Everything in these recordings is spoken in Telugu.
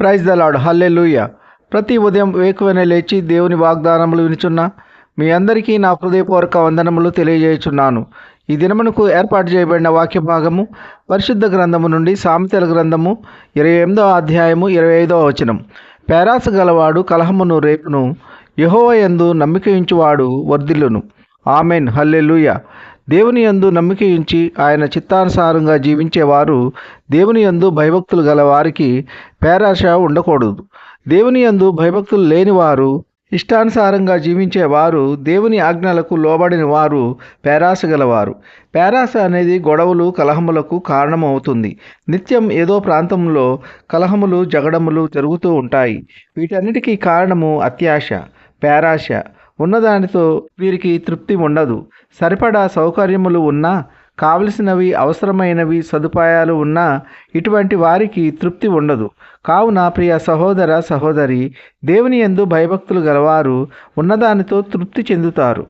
ప్రైజ్ ద లాడ్ హల్లెలూయ. ప్రతి ఉదయం వేకువనే లేచి దేవుని వాగ్దానములు వినుచున్న మీ అందరికీ నా హృదయపూర్వక వందనములు తెలియజేయుచున్నాను. ఈ దినమునకు ఏర్పాటు చేయబడిన వాక్య భాగము పరిశుద్ధ గ్రంథము నుండి సామెతల గ్రంథము ఇరవై ఎనిమిదవ అధ్యాయము ఇరవై ఐదవ వచనం. పేరాస గలవాడు కలహమును రేపును యహోవ యందు నమ్మికయించువాడు వర్ధిల్లును. ఆమెన్. హల్లెలూయ. దేవుని యందు నమ్మిక ఉంచి ఆయన చిత్తానుసారంగా జీవించేవారు దేవుని యందు భయభక్తులు గల వారికి పేరాశ ఉండకూడదు. దేవుని యందు భయభక్తులు లేనివారు ఇష్టానుసారంగా జీవించేవారు దేవుని ఆజ్ఞలకు లోబడిన వారు పేరాస గలవారు. పేరాస అనేది గొడవలు కలహములకు కారణమవుతుంది. నిత్యం ఏదో ప్రాంతంలో కలహములు జగడములు జరుగుతూ ఉంటాయి. వీటన్నిటికీ కారణము అత్యాశ పేరాశ. ఉన్నదానితో వీరికి తృప్తి ఉండదు. సరిపడా సౌకర్యములు ఉన్నా కావలసినవి అవసరమైనవి సదుపాయాలు ఉన్నా ఇటువంటి వారికి తృప్తి ఉండదు. కావున ప్రియ సహోదర సహోదరి దేవుని ఎందు భయభక్తులు గలవారు ఉన్నదానితో తృప్తి చెందుతారు.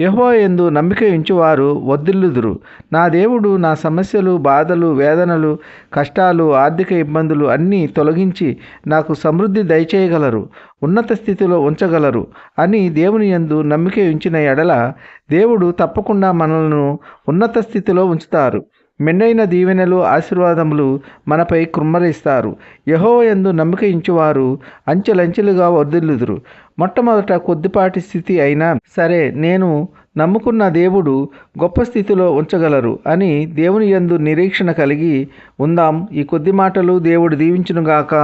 యహో ఎందు నమ్మిక ఉంచువారు వద్దిల్లుదురు. నా దేవుడు నా సమస్యలు బాధలు వేదనలు కష్టాలు ఆర్థిక ఇబ్బందులు అన్నీ తొలగించి నాకు సమృద్ధి దయచేయగలరు ఉన్నత స్థితిలో ఉంచగలరు అని దేవుని యందు నమ్మిక ఉంచిన ఎడల దేవుడు తప్పకుండా మనలను ఉన్నత స్థితిలో ఉంచుతారు. మెండైన దీవెనలు ఆశీర్వాదములు మనపై కుమ్మరిస్తారు. యహో ఎందు నమ్మిక ఇంచువారు అంచెలంచెలుగా వర్దిల్లుదురు మొట్టమొదట కొద్దిపాటి స్థితి అయినా సరే నేను నమ్ముకున్న దేవుడు గొప్ప స్థితిలో ఉంచగలరు అని దేవుని యందు నిరీక్షణ కలిగి ఉందాం. ఈ కొద్ది మాటలు దేవుడు దీవించునుగాక.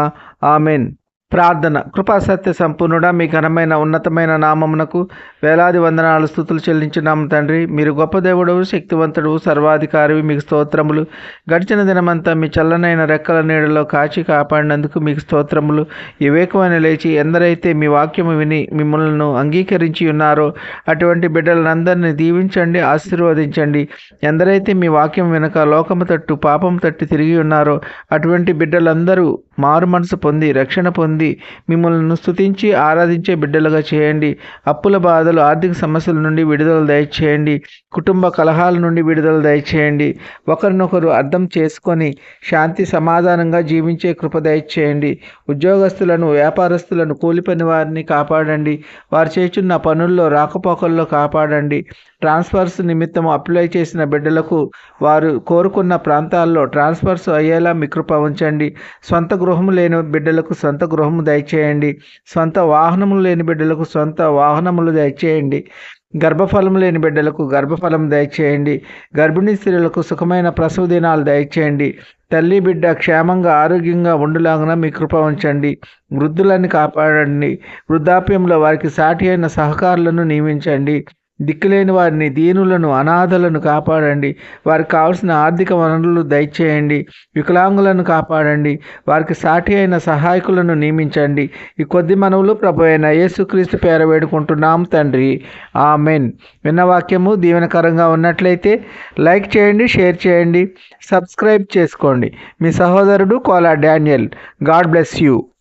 ఆమెన్. ప్రార్థన. కృపా సత్య సంపూర్ణుడా మీ ఘనమైన ఉన్నతమైన నామమునకు వేలాది వందనాలు స్థుతులు చెల్లించున్నాము తండ్రి. మీరు గొప్ప దేవుడు శక్తివంతుడు సర్వాధికారి మీకు స్తోత్రములు. గడిచిన దినమంతా మీ చల్లనైన రెక్కల నీడలో కాచి కాపాడినందుకు మీకు స్తోత్రములు. వివేకమైన లేచి ఎందరైతే మీ వాక్యము విని మిమ్మల్ని అంగీకరించి ఉన్నారో అటువంటి బిడ్డలందరినీ దీవించండి ఆశీర్వదించండి. ఎందరైతే మీ వాక్యం వెనుక లోకము తట్టు పాపం తట్టు తిరిగి ఉన్నారో అటువంటి బిడ్డలందరూ మారు మనసు పొంది రక్షణ పొంది మిమ్మల్ని స్తుతించి ఆరాధించే బిడ్డలుగా చేయండి. అప్పుల బాధలు ఆర్థిక సమస్యల నుండి విడుదల దయచేయండి. కుటుంబ కలహాల నుండి విడుదల దయచేయండి. ఒకరినొకరు అర్థం చేసుకొని శాంతి సమాధానంగా జీవించే కృప దయచేయండి. ఉద్యోగస్తులను వ్యాపారస్తులను కూలిపని వారిని కాపాడండి. వారు చేస్తున్న పనుల్లో రాకపోకల్లో కాపాడండి. ట్రాన్స్ఫర్స్ నిమిత్తం అప్లై చేసిన బిడ్డలకు వారు కోరుకున్న ప్రాంతాల్లో ట్రాన్స్ఫర్స్ అయ్యేలా మీ కృప ఉంచండి. సొంత గృహం లేని బిడ్డలకు సొంత గృహం గృహము దయచేయండి. సొంత వాహనములు లేని బిడ్డలకు సొంత వాహనములు దయచేయండి. గర్భఫలం లేని బిడ్డలకు గర్భఫలం దయచేయండి. గర్భిణీ స్త్రీలకు సుఖమైన ప్రసవ దినాలు దయచేయండి. తల్లి బిడ్డ క్షేమంగా ఆరోగ్యంగా ఉండులాగున మీ కృప ఉంచండి. వృద్ధులని కాపాడండి. వృద్ధాప్యంలో వారికి సాటి అయిన సహకారులను నియమించండి. దిక్కులేని వారిని దీనులను అనాథలను కాపాడండి. వారికి కావాల్సిన ఆర్థిక వనరులు దయచేయండి. వికలాంగులను కాపాడండి. వారికి సాటి అయిన సహాయకులను నియమించండి. ఈ కొద్ది మనవులు ప్రభు అయిన యేసుక్రీస్తు పేర వేడుకుంటున్నాం తండ్రి. ఆమెన్. విన్న వాక్యము దీవెనకరంగా ఉన్నట్లయితే లైక్ చేయండి షేర్ చేయండి సబ్స్క్రైబ్ చేసుకోండి. మీ సహోదరుడు Kola Daniel. God bless you.